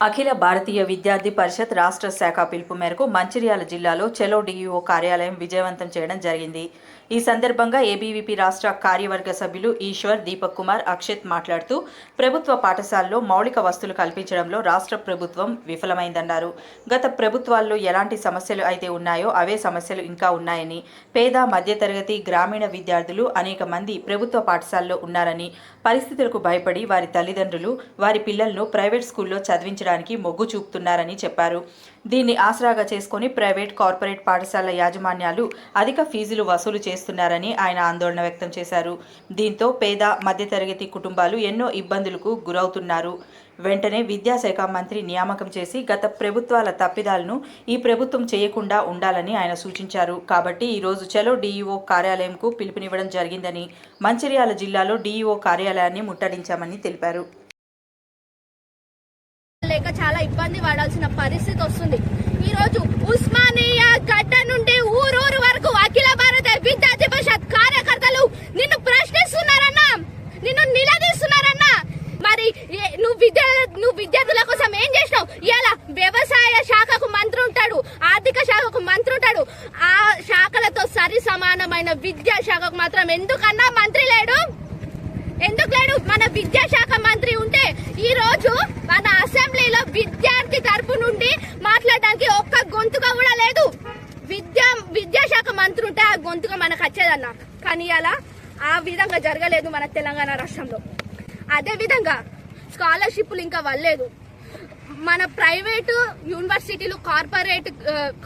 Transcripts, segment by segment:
అఖిల భారతీయ విద్యార్థి పరిషత్ రాష్ట్ర శాఖ పిలుపు మేరకు మంచిర్యాల జిల్లాలో చెలో డిఈఓ కార్యాలయం విజయవంతం చేయడం జరిగింది. ఈ సందర్భంగా ఏబీవీపీ రాష్ట్ర కార్యవర్గ సభ్యులు ఈశ్వర్ దీపక్ కుమార్ అక్షిత్ మాట్లాడుతూ ప్రభుత్వ పాఠశాలలో మౌలిక వస్తువులు కల్పించడంలో రాష్ట్ర ప్రభుత్వం విఫలమైందన్నారు. గత ప్రభుత్వాల్లో ఎలాంటి సమస్యలు అయితే ఉన్నాయో అవే సమస్యలు ఇంకా ఉన్నాయని పేద మధ్యతరగతి గ్రామీణ విద్యార్థులు అనేక మంది ప్రభుత్వ పాఠశాలలో ఉన్నారని పరిస్థితులకు భయపడి వారి తల్లిదండ్రులు వారి పిల్లలను ప్రైవేట్ స్కూల్లో చదివించడానికి మొగ్గు చూపుతున్నారని చెప్పారు. దీన్ని ఆసరాగా చేసుకొని ప్రైవేట్ కార్పొరేట్ పాఠశాల యాజమాన్యాలు అధిక ఫీజులు వసూలు చేస్తున్నారని ఆయన ఆందోళన వ్యక్తం చేశారు. దీంతో పేద మధ్యతరగతి కుటుంబాలు ఎన్నో ఇబ్బందులకు గురవుతున్నారు. వెంటనే విద్యాశాఖ మంత్రి నియామకం చేసి గత ప్రభుత్వాల తప్పిదాలను ఈ ప్రభుత్వం చేయకుండా ఉండాలని ఆయన సూచించారు. కాబట్టి ఈరోజు చలో డీఈఓ కార్యాలయంకు పిలుపునివ్వడం జరిగిందని మంచిర్యాల జిల్లాలో డీఈఓ కార్యాలయాన్ని ముట్టడించామని తెలిపారు. చాలా ఇబ్బంది పడాల్సిన పరిస్థితి వస్తుంది. ఈ రోజు ఉస్మానియా గడ్డ నుండి ఊరూరు వరకు అఖిల భారత విద్యార్థి పరిషత్ కార్యకర్తలు నిన్ను ప్రశ్నిస్తున్నారన్నా నిన్ను నిలదీస్తున్నారన్నా. మరి ఏ- నువ్వు విద్య నువ్వు విద్యార్థుల కోసం ఏం చేసినావు? ఇలా వ్యవసాయ శాఖకు మంత్రి ఉంటాడు ఆర్థిక శాఖకు మంత్రి ఉంటాడు. ఆ శాఖలతో సరి సమానమైన విద్యా శాఖకు మాత్రం ఎందుకన్నా మంత్రి లేడు? ఎందుకు లేడు? మన విద్యాశాఖ మంత్రి ఉంటే ఈ రోజు మన విద్యార్థి తరపు నుండి మాట్లాడడానికి ఒక్క గొంతుక కూడా లేదు. విద్యా విద్యాశాఖ మంత్రి ఉంటే ఆ గొంతుక మనకు వచ్చేదన్న. కానీ అలా ఆ విధంగా జరగలేదు మన తెలంగాణ రాష్ట్రంలో. అదే విధంగా స్కాలర్షిప్లు ఇంకా వల్లేదు. మన ప్రైవేటు యూనివర్సిటీలు కార్పొరేట్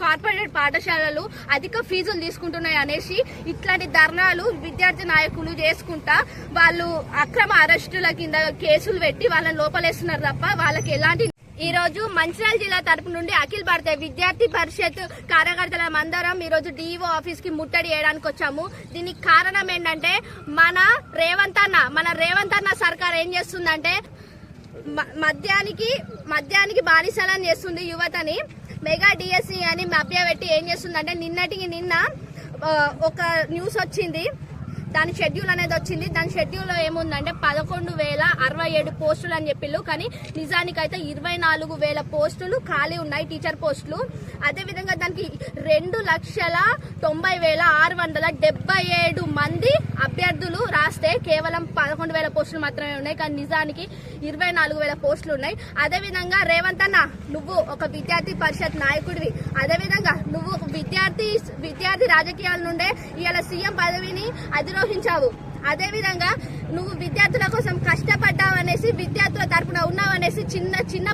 కార్పొరేట్ పాఠశాలలు అధిక ఫీజులు తీసుకుంటున్నాయి అనేసి ఇట్లాంటి ధర్నాలు విద్యార్థి నాయకులు చేసుకుంటా వాళ్ళు అక్రమ అరెస్టుల కింద కేసులు పెట్టి వాళ్ళని లోపలేస్తున్నారు తప్ప వాళ్ళకి ఎలాంటి ఈ రోజు మంచిర్యాల జిల్లా తరపు నుండి అఖిల భారత విద్యార్థి పరిషత్ కార్యకర్తల అందరం ఈ రోజు డిఈఓ ఆఫీస్కి ముట్టడి వేయడానికి వచ్చాము. దీనికి కారణం ఏంటంటే మన రేవంత్ అన్న మన రేవంత్ అన్న సర్కార్ ఏం చేస్తుందంటే మ- మద్యానికి మద్యానికి బానిసలని చేస్తుంది యువతని. మెగా డిఎస్సి అని మభ్యపెట్టి ఏం చేస్తుందంటే నిన్నటికి నిన్న ఒక న్యూస్ వచ్చింది. దాని షెడ్యూల్ అనేది వచ్చింది. దాని షెడ్యూల్లో ఏముందంటే పదకొండు వేల అరవై ఏడు పోస్టులు అని చెప్పిళ్ళు. కానీ నిజానికైతే ఇరవై నాలుగు వేల పోస్టులు ఖాళీ ఉన్నాయి టీచర్ పోస్టులు. అదేవిధంగా దానికి రెండు లక్షల తొంభై వేల ఆరు వందల డెబ్బై ఏడు మంది అభ్యర్థులు రాస్తే కేవలం పదకొండు వేల పోస్టులు మాత్రమే ఉన్నాయి. కానీ నిజానికి ఇరవై నాలుగు వేల పోస్టులు ఉన్నాయి. అదేవిధంగా రేవంత్ అన్న నువ్వు ఒక విద్యార్థి పరిషత్ నాయకుడివి. అదేవిధంగా విద్యార్థి విద్యార్థి రాజకీయాల నుండే ఇవాళ సీఎం పదవిని అధిరోహించావు. అదేవిధంగా నువ్వు విద్యార్థుల కోసం కష్టపడ్డావనేసి విద్యార్థుల తరపున ఉన్నావనేసి చిన్న చిన్న